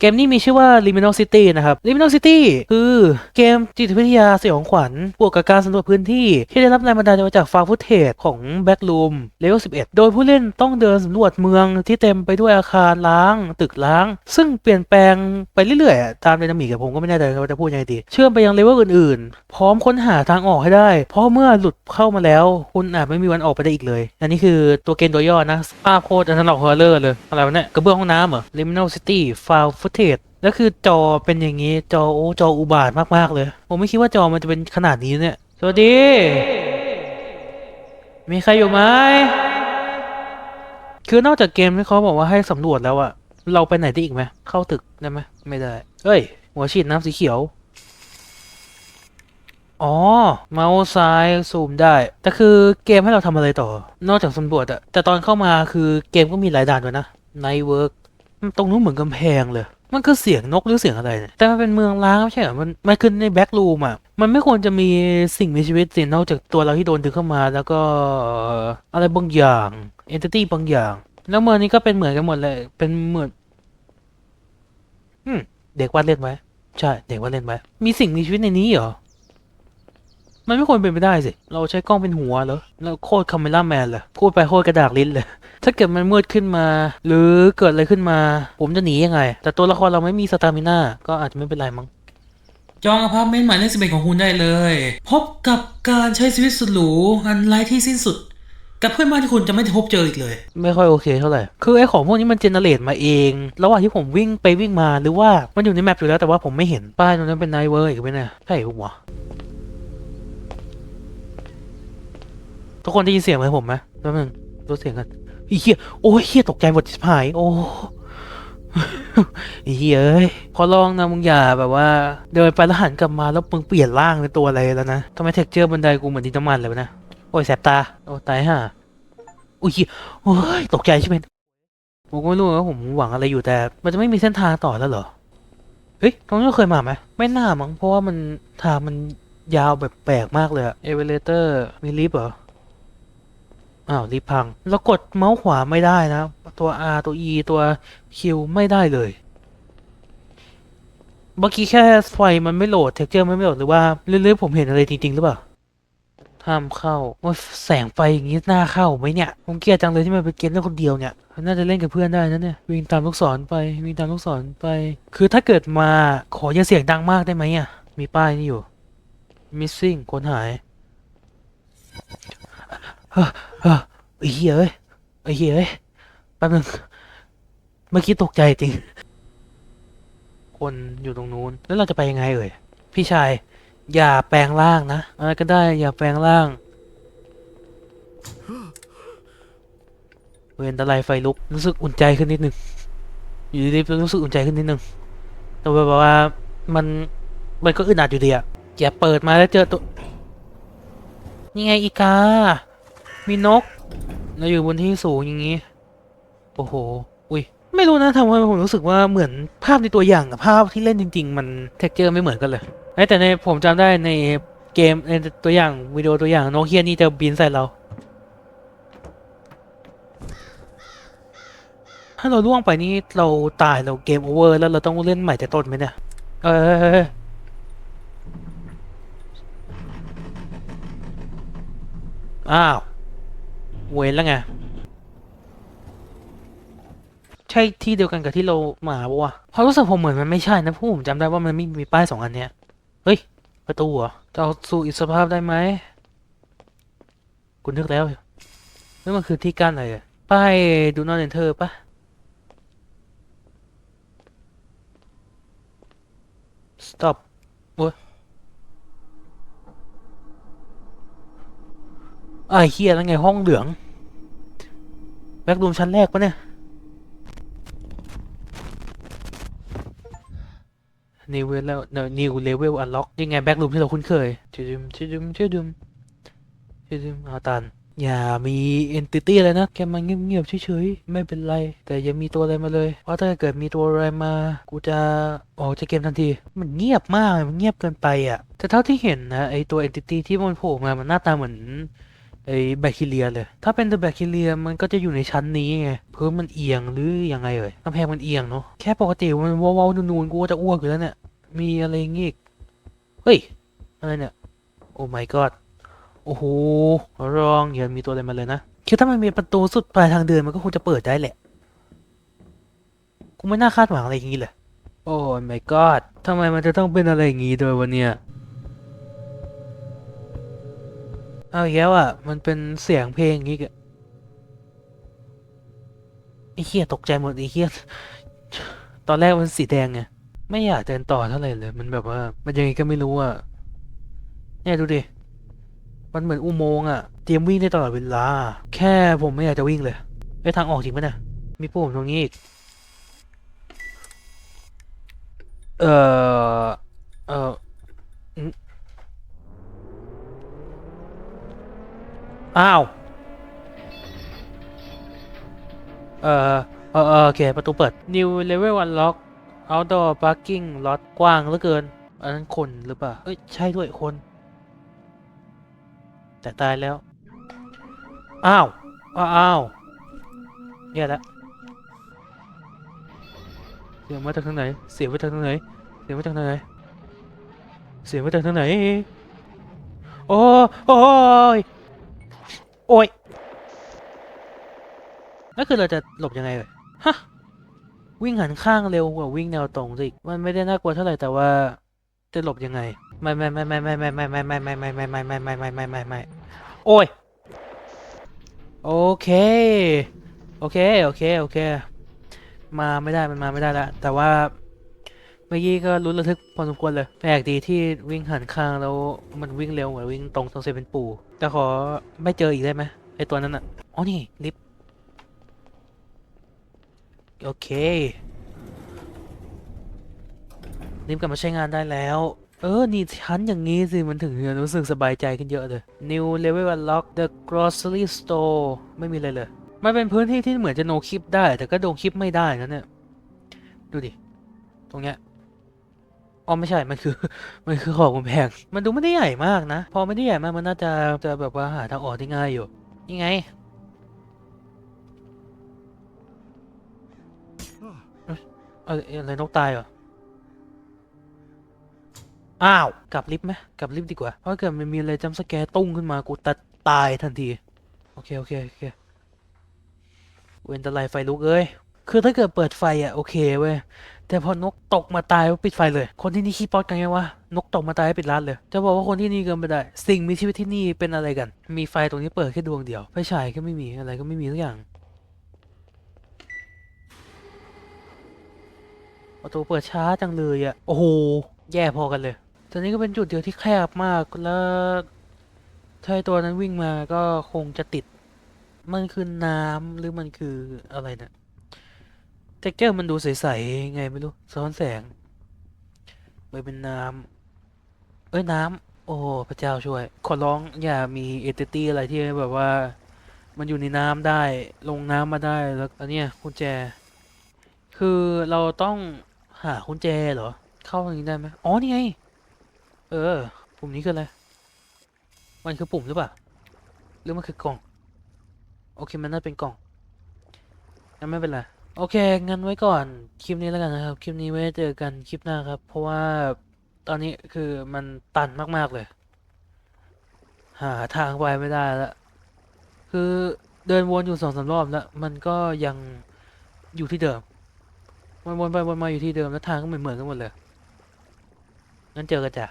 เกมนี้มีชื่อว่า Liminal City นะครับ Liminal City คือเกมจิตวิทยาสยองขวัญบวกกับการสำรวจพื้นที่ที่ได้รับแรงบันดาลใจมาจากฟาร์ฟุตเทจของ Backroom Level 11 โดยผู้เล่นต้องเดินสำรวจเมืองที่เต็มไปด้วยอาคารล้าง ตึกล้าง ซึ่งเปลี่ยนแปลงไปเรื่อยๆ ตามไดนามิกกับผมก็ไม่แน่ใจว่าจะพูดยังไงดีเชื่อมไปยังเลเวลอื่นๆ พร้อมค้นหาทางออกให้ได้ เพราะเมื่อหลุดเข้ามาแล้ว คุณอาจไม่มีวันออกไปได้อีกเลย อันนี้คือตัวเกมตัวย่อนะภาพโคตรอันนัลอกฮอร์เรอร์เลยอะไรวะเนี่ยกระเบื้องห้องน้ำเหรอ Liminal City Found Footage แล้วคือจอเป็นอย่างนี้ จอโอ้จออุบาทมากๆเลย ผมไม่คิดว่าจอมันจะเป็นขนาดนี้เนี่ย สวัสดี มีใครอยู่ไหม คือนอกจากเกมที่เขาบอกว่าให้สำรวจแล้วอะเราไปไหนได้อีกไหม เข้าตึกได้ไหมไม่ได้เฮ้ย หัวฉีดน้ำสีเขียว อ๋อ เมาส์ซ้ายซูมได้ แต่คือเกมให้เราทำอะไรต่อ นอกจากสำรวจอะแต่ตอนเข้ามาคือเกมก็มีหลายด่านด้วยนะ Night Work ตรงนู้นเหมือนกำแพงเลย มันคือเสียงนกหรือเสียงอะไรเนี่ย แต่มันเป็นเมืองล้างไม่ใช่เหรอ มันมันคือในแบ็กรูมอะ มันไม่ควรจะมีสิ่งมีชีวิตสินอกจากตัวเราที่โดนดึงเข้ามา แล้วก็อะไรบางอย่างเอนติตี้บางอย่าง แล้วเมืองนี้ก็เป็นเหมือนกันหมดเลย เป็นเหมือนอืมเด็กวาดเล่นไว้ใช่ เด็กวาดเล่นไว้มีสิ่งมีชีวิตในนี้เหรอ มันไม่ควรเป็นไปได้สิ เราใช้กล้องเป็นหัวเหรอเราโคตรคาเมล่าแมนเลยพูดไปโคตรกระดากลิ้นเลย ถ้าเกิดมันมืดขึ้นมา หรือเกิดอะไรขึ้นมา ผมจะหนียังไง แต่ตัวละครเราไม่มีสตามิน่าก็อาจจะไม่เป็นไรมั้งจองอพาร์ตเมนต์หมายเลขสิบเอ็ดของคุณได้เลย พบกับการใช้ชีวิตสุดหรูอันไร้ที่สิ้นสุด กับเพื่อนบ้านที่คุณจะไม่พบเจออีกเลย ไม่ค่อยโอเคเท่าไหร่ คือไอ้ของพวกนี้มันเจเนเรตมาเอง ระหว่างที่ผมวิ่งไปวิ่งมาหรือว่ามันอยู่ในแมปอยู่แล้วแต่ว่าผมไม่เห็นป้ายตรงนั้นเป็นไนเวอร์อีกไหมเนี่ยใช่ปะวะทุกคนได้ยินเสียงไหมผมไหมแป๊บนึงลดเสียงกัน อีเหี้ยโอ้ยเหี้ยตกใจหมดชิบหาย โอ้ไอ้เหี้ยเอ้ยขอลองนะมึงอย่าแบบว่า เดินไปแล้วหันกลับมาแล้วมึงเปลี่ยนร่างเป็นตัวอะไรแล้วนะทำไมเท็กเจอร์บันไดกูเหมือนดินน้ำมันเลยวะนะ โอ้ยแสบตา โอ้ตายห่าอุ้ยเหี้ยโอ้ยตกใจใช่ไหมผมก็ไม่รู้ว่าผมหวังอะไรอยู่แต่ มันจะไม่มีเส้นทางต่อแล้วเหรอ เฮ้ยตรงนี้เคยมาไหมไม่น่ามั้งเพราะว่ามันทางมันยาวแบบแปลกมากเลยอะเอเวอเลเตอร์มีลิฟต์เหรอ อ้าวลิฟต์พัง แล้วกดเมาส์ขวาไม่ได้นะ ตัว R ตัว E ตัว Q ไม่ได้เลย เมื่อกี้แค่ไฟมันไม่โหลดเท็กเจอร์ไม่โหลดหรือว่าเรื่อยๆผมเห็นอะไรจริง ๆ หรือเปล่าห้ามเข้าโอ้แสงไฟอย่างนี้น่าเข้าไหมเนี่ย ผมเกลียดจังเลยที่มันเป็นเกมเล่นคนเดียวเนี่ยมันน่าจะเล่นกับเพื่อนได้นะเนี่ย วิ่งตามลูกศรไป วิ่งตามลูกศรไป คือถ้าเกิดมาขออย่าเสียงดังมากได้ไหมอะ มีป้ายนี่อยู่ missing คนหาย เออไอ้เหี้ยเอ้ยไอ้เหี้ยเอ้ยแป๊บนึงเมื่อกี้ตกใจจริง คนอยู่ตรงนู้นแล้วเราจะไปยังไงเอ่ยพี่ชาย อย่าแปลงร่างนะอะไรก็ได้อย่าแปลงร่างเวนตะไลไฟลุกรู้สึกอุ่นใจขึ้นนิดนึงอยู่ดีๆรู้สึกอุ่นใจขึ้นนิดนึงแต่แบบว่ามันมันก็อึดอัดอยู่ดีอะอย่าเปิดมาแล้วเจอตัว นี่ไงอีกา มีนก เราอยู่บนที่สูงอย่างนี้ โอ้โห อุ้ย ไม่รู้นะทำไมผมรู้สึกว่าเหมือนภาพในตัวอย่างกับภาพที่เล่นจริง ๆ มันเท็กเจอร์ไม่เหมือนกันเลยเอ้แต่ในผมจำได้ในเกมในตัวอย่างวิดีโอตัวอย่างโนเคียนี่จะบินใส่เรา ถ้าเราล่วงไปนี่เราตายเราเกมโอเวอร์แล้วเราต้องเล่นใหม่แต่ต้นไหมเนี่ย เอออ้าว เว้นแล้วไง ใช่ที่เดียวกันกับที่เรามาปะวะเพราะรู้สึกผมเหมือนมันไม่ใช่นะเพราะผมจำได้ว่ามันไม่มีป้ายสองอันเนี้ย เฮ้ย ประตูเหรอจะเอาสู่อิสภาพได้ไหมกูนึกแล้วนี่มันคือที่กั้นอะไรอะป้ายดูนอนเอนเตอร์ปะ stop โอ้ยไอ้เฮียแล้วไงห้องเหลือง แบ็กรูมชั้นแรกปะเนี่ย นิวเลเวลนิวเลเวลอันล็อกยังไงแบ็กรูมที่เราคุ้นเคยชื่อดึมชื่อดึมชื่อดึมชื่อดึมเอาตันอย่ามีเอนติตี้อะไรนะแค่มันเงียบๆเฉยๆ ไม่เป็นไร แต่อย่ามีตัวอะไรมาเลย เพราะถ้าเกิดมีตัวอะไรมา กูจะออกจากเกมทันที มันเงียบมาก มันเงียบเกินไปอะ แต่เท่าที่เห็นนะ ไอตัวเอนติตี้ที่มันโผล่มา มันหน้าตาเหมือน ไอ้แบคทีเรียเลย ถ้าเป็นแบคทีเรียมันก็จะอยู่ในชั้นนี้ไงพื้นมันเอียงหรือยังไงเอ่ยกำแพงมันเอียงเนาะแค่ปกติมันว้าๆนูนๆกูก็จะอ้วกอยู่แล้วเนี่ยมีอะไรอย่างงี้อีกเฮ้ยอะไรเนี่ยโอ้ my god โอ้โหรองอย่ามีตัวอะไรมาเลยนะคือถ้ามันมีประตูสุดปลายทางเดินมันก็คงจะเปิดได้แหละกูไม่น่าคาดหวังอะไรอย่างนี้เลยโอ้ my god ทำไมมันจะต้องเป็นอะไรอย่างนี้ด้วยวะเนี่ย เอาอีกแล้วอะ มันเป็นเสียงเพลงอย่างงี้กะไอ้เหี้ยตกใจหมดไอ้เหี้ยตอนแรกมันสีแดงไงไม่อยากเดินต่อเท่าไหร่เลย มันแบบว่า มันยังไงก็ไม่รู้อะเนี่ยดูดิ มันเหมือนอุโมงค์อะ เตรียมวิ่งได้ตลอดเวลา แค่ผมไม่อยากจะวิ่งเลยไอ้ทางออกจริงปะเนี่ย มีปุ่มตรงนี้อีก เอ่อ เอ่อ อ้าว เอ่อเออเออโอเค ประตูเปิด New Level Unlock Outdoor Parking Lot กว้างเหลือเกิน อันนั้นคนหรือเปล่า เอ้ย ใช่ด้วยคน แต่ตายแล้ว อ้าว อ้าวอ้าวเนี่ยละเสียงมาจากทางไหน เสียงมาจากทางไหน เสียงมาจากทางไหน เสียงมาจากทางไหน โอ้โอ้ย โอ้ยนั่นคือเราจะหลบยังไงเลยฮะ วิ่งหันข้างเร็วกว่าวิ่งแนวตรงสิมันไม่ได้น่ากลัวเท่าไหร่แต่ว่าจะหลบยังไง ไม่ไม่ไม่ไม่ไม่ไม่ไม่ไม่ไม่ไม่ไม่ไม่ไม่ไม่ไม่ไม่ไม่ไม่ไม่โอ้ย โอเค โอเค โอเค โอเค มาไม่ได้ มันมาไม่ได้แล้วแต่ว่า เมื่อกี้ก็ลุ้นระทึกพอสมควรเลย แปลกดีที่วิ่งหันข้างแล้วมันวิ่งเร็วเหมือนวิ่งตรงตรงเซเป็นปูแต่ขอไม่เจออีกได้ไหมไอตัวนั้นอะ อ๋อนี่ลิฟต์โอเคลิฟต์กลับมาใช้งานได้แล้ว เออ นี่ชั้นอย่างนี้สิ มันถึงจะรู้สึกสบายใจขึ้นเยอะเลย New Level Unlock the Grocery Store ไม่มีอะไรเลย มันเป็นพื้นที่ที่เหมือนจะโนคลิปได้ แต่ก็โดนคลิปไม่ได้นะเนี่ย ดูดิ ตรงเนี้ย อ๋อไม่ใช่มันคือ มันคือขอบกำแพง มันดูไม่ได้ใหญ่มากนะ พอไม่ได้ใหญ่มากมันน่าจะจะแบบว่าหาทางออกได้ง่ายอยู่ยังไงเอ้ยอะไรนกตายเหรอ อ้าว กลับลิฟต์ไหมกลับลิฟต์ดีกว่า เพราะเกิดมันมีอะไรจัมป์สแกร์ตุ้งขึ้นมากูตัดตายทันที โอเค โอเค โอเค เว้นแตะไลไฟลุกเอ้ย คือถ้าเกิดเปิดไฟอะ โอเคเว้ย แต่พอนกตกมาตายก็ปิดไฟเลย คนที่นี่ขี้ป๊อดกันไงวะ นกตกมาตายให้ปิดร้านเลย จะบอกว่าคนที่นี่เกินไปได้ สิ่งมีชีวิตที่นี่เป็นอะไรกัน มีไฟตรงนี้เปิดแค่ดวงเดียว ไฟฉายก็ไม่มีอะไรก็ไม่มีทุกอย่าง ประตูเปิดช้าจังเลยอะโอ้โห แย่พอกันเลยตอนนี้ก็เป็นจุดเดียวที่แคบมากแล้วถ้าตัวนั้นวิ่งมาก็คงจะติด มันคือน้ำหรือมันคืออะไรเนะี่ย เท็กเจอร์มันดูใสๆไงไม่รู้สะท้อนแสงเอ้ยเป็นน้ำเอ้ยน้ำโอ้พระเจ้าช่วย ขอร้องอย่ามีเอเตตี้อะไรที่แบบว่า มันอยู่ในน้ำได้ลงน้ำมาได้แล้วอันเนี้ยกุญแจ คือเราต้องหากุญแจเหรอ เข้าตรงนี้ได้ไหมอ๋อนี่ไง เออ ปุ่มนี้คืออะไร มันคือปุ่มหรือเปล่าหรือมันคือกล่อง โอเคมันน่าเป็นกล่องงั้นไม่เป็นไร โอเค งั้นไว้ก่อน คลิปนี้แล้วกันนะครับ คลิปนี้ไว้เจอกันคลิปหน้าครับ เพราะว่าตอนนี้คือมันตันมากๆเลย หาทางไปไม่ได้แล้ว คือเดินวนอยู่สองสามรอบแล้ว มันก็ยังอยู่ที่เดิม วนวนไปวนมาอยู่ที่เดิมแล้วทางก็เหมือนเหมือนกันหมดเลย งั้นเจอกันจ้ะ